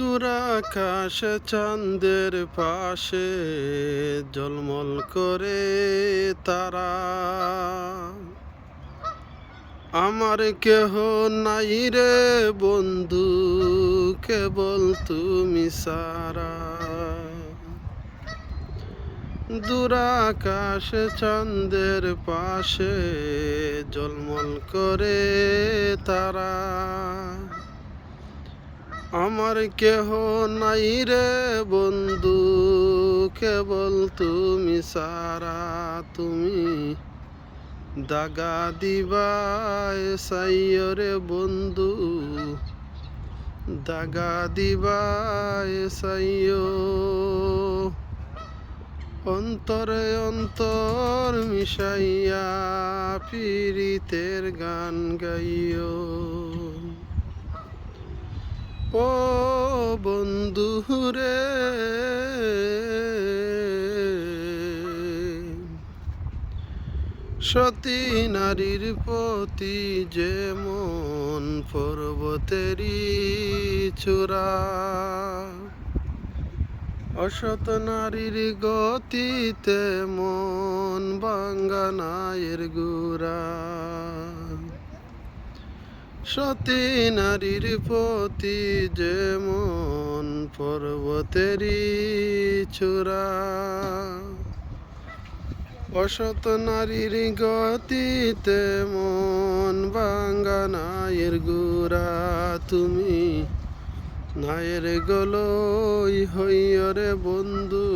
আকাশে চাঁদের পাশে জলমল করে তারা। আমার কেহ নাই রে বন্ধু, কেবল তুমি সারা। দুরাকাশ চাঁদের পাশে জলমল করে তারা। আমার কেহ নাই রে বন্ধু, কেবল তুমি সারা তুমি। দাগা দিবায় সাইয়রে বন্ধু, দাগা দিবায় সাইয়। অন্তরে অন্তর মিশাইয়া পীড়িতের গান গাইও ও বন্ধু রে। সতী নারীর প্রতি যে মন পর্বতেরই চূড়া। অসত নারীর গতিতে মন বাঙ্গানায়ের গুড়া। সতী নারীর প্রতি যেমন পর্বতেরই চূড়া অসত নারীর গতিতে মন বাঙ্গানায়ের গুড়া। তুমি নায়ের গলই হইয়রে বন্ধু,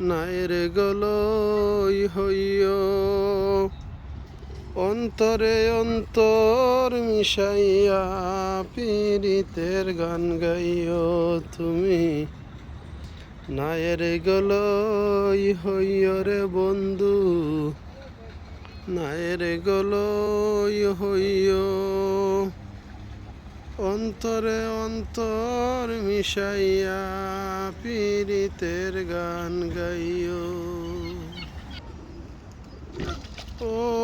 নায়ের গলই হইয় অন্তরে অন্তর মিশাইয়া পীড়িতের গান গাইও তুমি। নায়ের গলই হইয়রে বন্ধু, নায়ের গলই হইয় অন্তরে অন্তর মিশাইয়া পীড়িতের গান গাইও। ও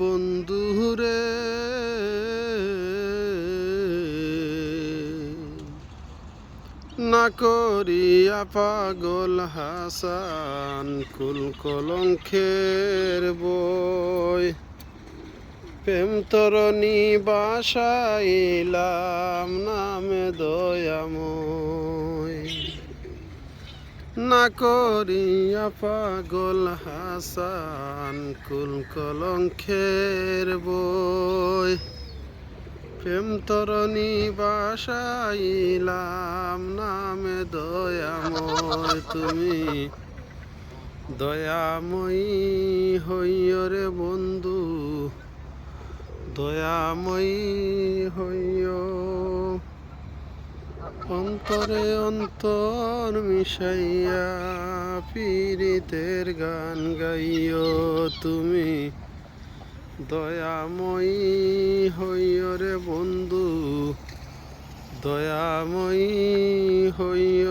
বন্ধু রে। না করিয়া পাগল হাসান কুল কলঙ্কের বই। প্রেম তরণী বাসাইলাম নামে দয়াময়। না করিয়া পাগল হাসান কুল কলঙ্কের বই। প্রেম তরণী বাসাইলাম নামে দয়াময় তুমি। দয়াময়ী হইয়রে বন্ধু, দয়াময়ী হইয়। অন্তরে অন্তর মিশাইয়া পীড়িতের গান গাইও তুমি। দয়াময়ী হইয় রে বন্ধু, দয়াময়ী হইয়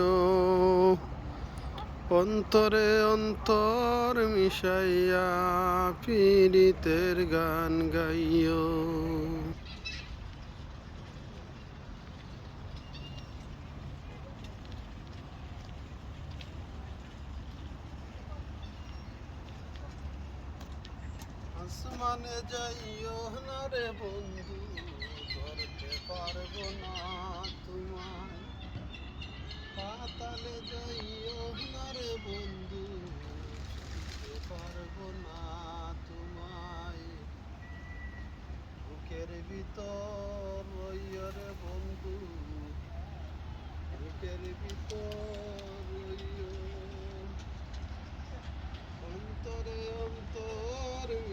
অন্তরে অন্তর মিশাইয়া পীড়িতের গান গাইও। আসমানে যাইও না রে বন্ধু, ধরতে পারব না তোমায়। পাতালে যাইও না রে বন্ধু পারব না তোমায়। বুকের ভিতর রইয় রে বন্ধু, বুকের ভিতর রইয় অন্তরে অন্তর